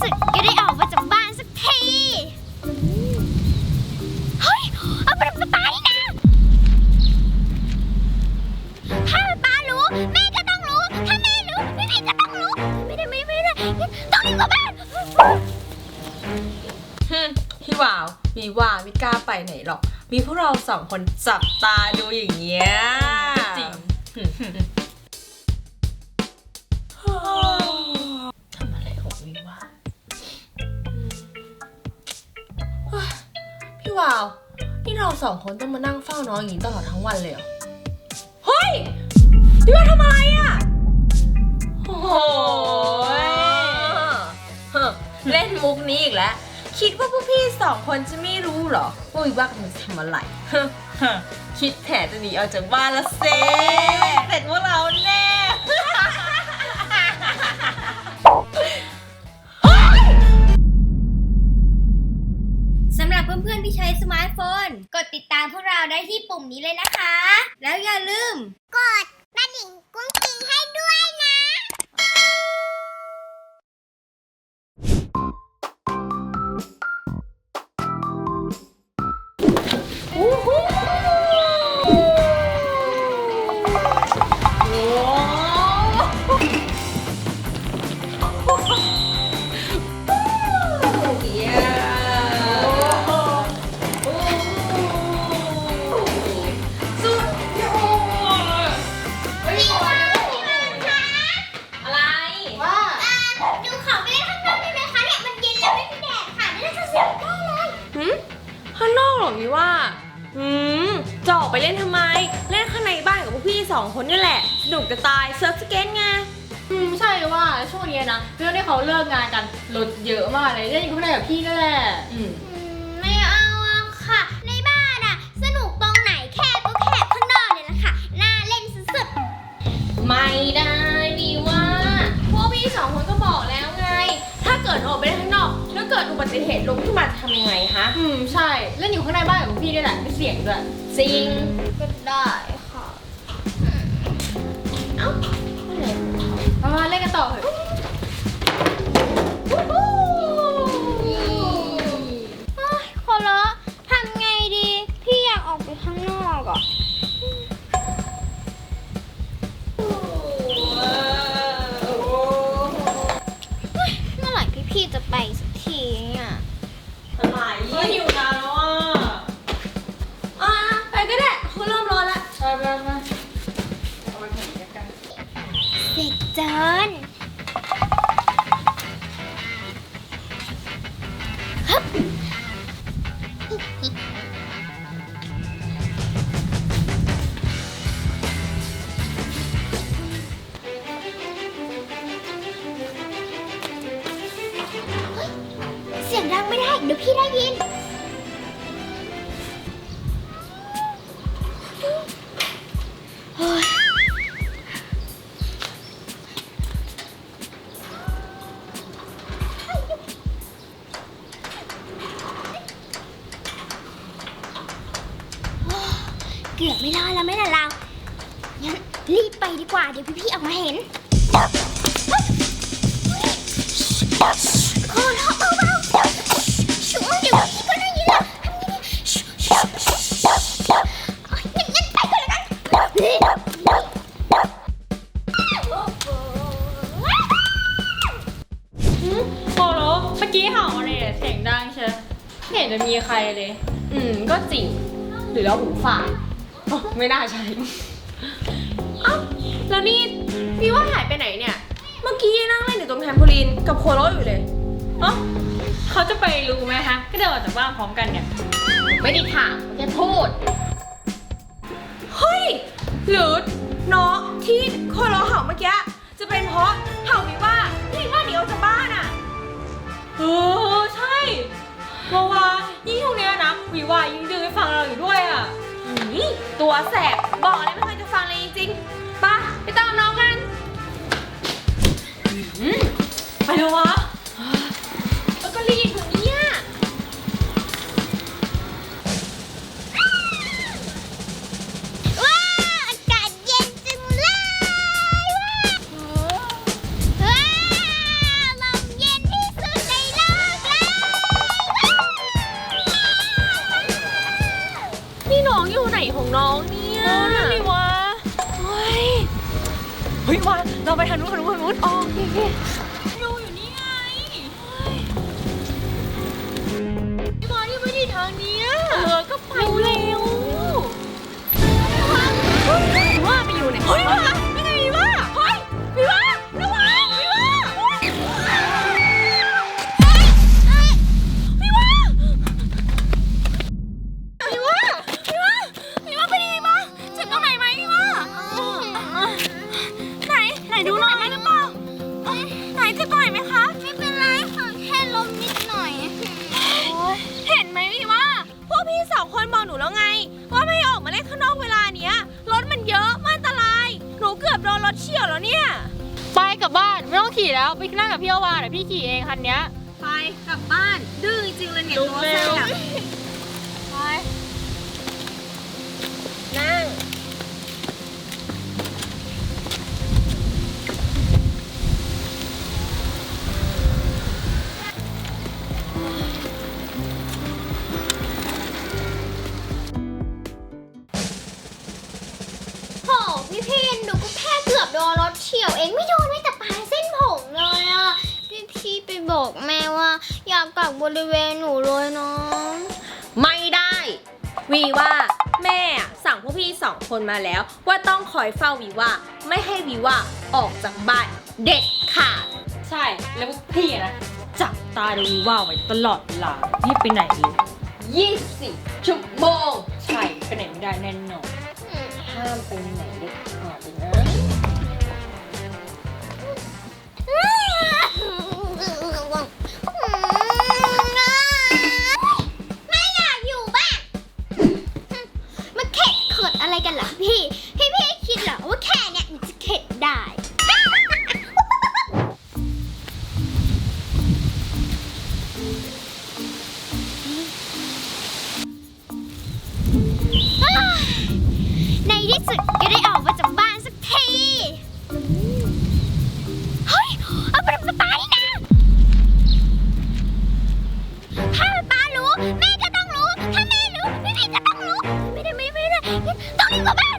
สุดก็ได้ออกมาจากบ้านสักที เฮ้ย เอาไปปตานี่นะถ้าป้ารู้ แม่ก็ต้องรู้ ถ้าแม่รู้พี่พี่ก็ต้องรู้ ไม่ได้ไม่ได้ไม่ได้ต้องรีบกลับบ้านฮึพี่วาววีว่าไม่กล้าไปไหนหรอก มีพวกเราสองคนจับตาดูอย่างเงี้ยจริงทำอะไรของวีว่า วาว นี่เราสองคนต้องมานั่งเฝ้าน้องอย่างนี้ตลอดทั้งวันเลยเหรอ เฮ้ยพี่วาทำอะไรอะ โอ้โหเฮ้อเล่นมุกนี้อีกแล้ว คิดว่าพวกพี่สองคนจะไม่รู้เหรอว่าวิว่ากำลังทำอะไรเฮ้อคิดแผนจะหนีออกจากบ้านละเซเสร็จพวกเราแน่ มาร์ทโฟน กดติดตามพวกเราได้ที่ปุ่มนี้เลยนะคะ แล้วอย่าลืม กดกระดิ่งกุ้งกิ้ง หืมจะออกไปเล่นทำไม เล่นข้างในบ้านกับพวกพี่สองคนนี่แหละ สนุกจะตายเซิร์ฟสเก็ตไง อืมใช่ว่าช่วงนี้นะเรื่องที่เขาเลิกงานกันรถเยอะมากเลยเล่นอยู่ข้างในกับพี่นั่นแหละอืมอืมไม่เอาอะค่ะ ในบ้านอะสนุกตรงไหนแคบก็แคบข้างนอกเนี่ยแหละค่ะ น่าเล่นสุดไม่ได้ ติเหตุล้มขึ้นมาจะทำยังไงฮะอืมใช่ เล่นอยู่ข้างในบ้านกับพี่นี่แหละไม่เสียงด้วยจริงๆก็ได้ค่ะ เอามาเล่นกันต่อเถอะ ห็นขอร้องเบาๆช่วยเดี๋ยวพี่ก็ได้ยินแล้วงั้นงั้นไปก่อนแล้วกันนี่โอ้โหเมื่อกี้เห่าอะไรเนี่ยเสียงดังเชียวไม่เห็นจะมีใครเลย อืม ก็จริง หรือเราหูฝาดอ๋อไม่น่าใช่เอ้าแล้วนี่ พี่ว่าหายไปไหนเนี่ย เมื่อกี้ยังนั่งเล่นอยู่ตรงแทมโพลีนกับโคโรอยู่เลยเอ้าเขาจะไปรู้ไหมคะ ก็เดินออกจากบ้านพร้อมกันเนี่ย ไม่ได้ถามแค่พูด เฮ้ย หรือน้องที่โคโรเห่าเมื่อกี้จะเป็นเพราะเห่าวิว่าที่ว่าหนีออกจากบ้านอะเออใช่เพราะว่ายิ่งช่วงเนี้ยนะวีว่ายิ่งดื้อให้ฟังเราอยู่ด้วยอะนี่ตัวแสบบอกอะไรไม่เคย ไปเวา รถเฉี่ยวแล้วเนี่ย ไปกลับบ้านไม่ต้องขี่แล้วไปนั่งกับพี่อวาเดี๋ยวพี่ขี่เองคันเนี้ย ไปกลับบ้าน ดื้อจริงๆเลยเนี่ยตัวแซ่บไปนั่งโหพี่พิ บอกแม่ว่า อยากกักบริเวณหนูเลยเนาะไม่ได้ วีว่าแม่อะสั่งพวกพี่สองคนมาแล้ว ว่าต้องคอยเฝ้าวีว่าไม่ให้วีว่าออกจากบ้านเด็ดขาด ใช่ แล้วพี่นะจับตาดูวิว่าไว้ตลอดเวลาพี่ไปไหนเลย20ชั่วโมง ใช่ไปไหนไม่ได้แน่นอน ห้ามไปไหนเด็ดขาดเลยนะ ถ้าป้ารู้ แม่ก็ต้องรู้ ถ้าแม่รู้พี่พี่ก็ต้องรู้ ไม่ได้ไม่ได้ไม่ได้ต้องดีกว่าบ้าน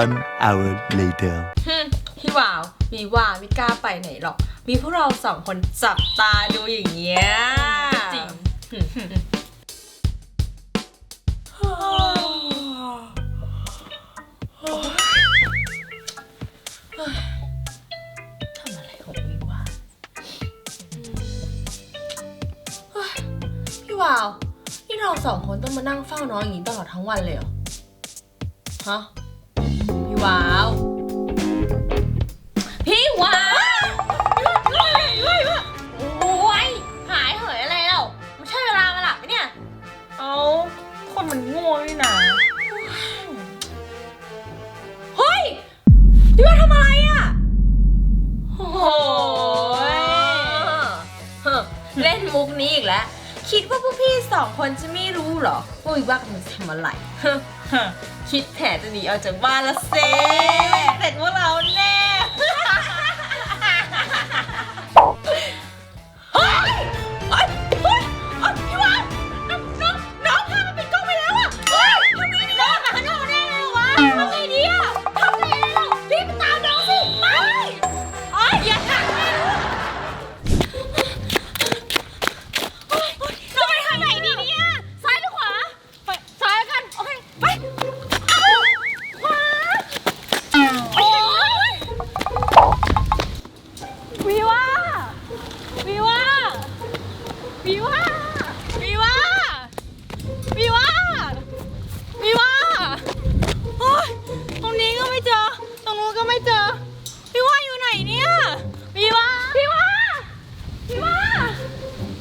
One hour later. ฮึมพี่วาววีว่าไม่กล้าไปไหนหรอก มีพวกเราสองคนจับตาดูอย่างเงี้ยจริง เราสองคนต้องมานั่งเฝ้าน้องอย่างนี้ตลอดทั้งวันเลยเหรอ ฮะ พี่วาว คนจะไม่รู้เหรอว่าวิว่ากำลังจะทำอะไร คิดแผนจะหนีออกจากบ้านละเซ่เสร็จพวกเราแน่ ไม่เจอวิว่าอยู่ไหนเนี่ยวิว่าวิว่าวิว่า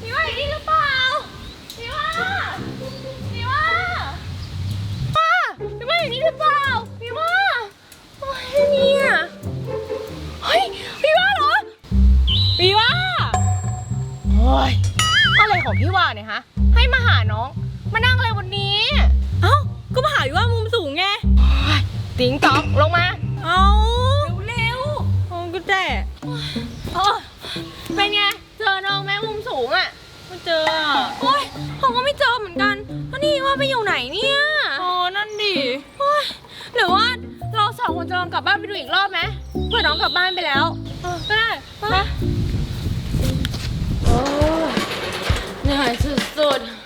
วิว่าอยู่นี่หรือเปล่าวิว่าวิว่าป้าวิว่าอยู่นี่หรือเปล่าวิว่าโอ๊ยเนี่ยเฮ้ยวิว่าเหรอ พี่ว่าโอ้ยอะไรของพี่ว่าเนี่ยฮะ ให้มาหาน้อง มานั่งอะไรวันนี้ เอ้า ก็มาหาอยู่ว่ามุมสูงไงโอ๊ยติ๋งตอกลงมา เอาเร็ว ๆโอ้ก็แต่โอ้ยเป็นไง เจอน้องแม่มุมสูงอะไม่เจออะโอ้ยผมก็ไม่เจอเหมือนกันแล้วนี่ว่าไปอยู่ไหนเนี่ยอ๋อนั่นดิโอ้ยหรือว่าเราสองคนจะลองกลับบ้านไปดูอีกรอบไหมเพื่อน้องกลับบ้านไปแล้วก็ได้ไป โอ้ยเหนื่อยสุดๆ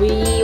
we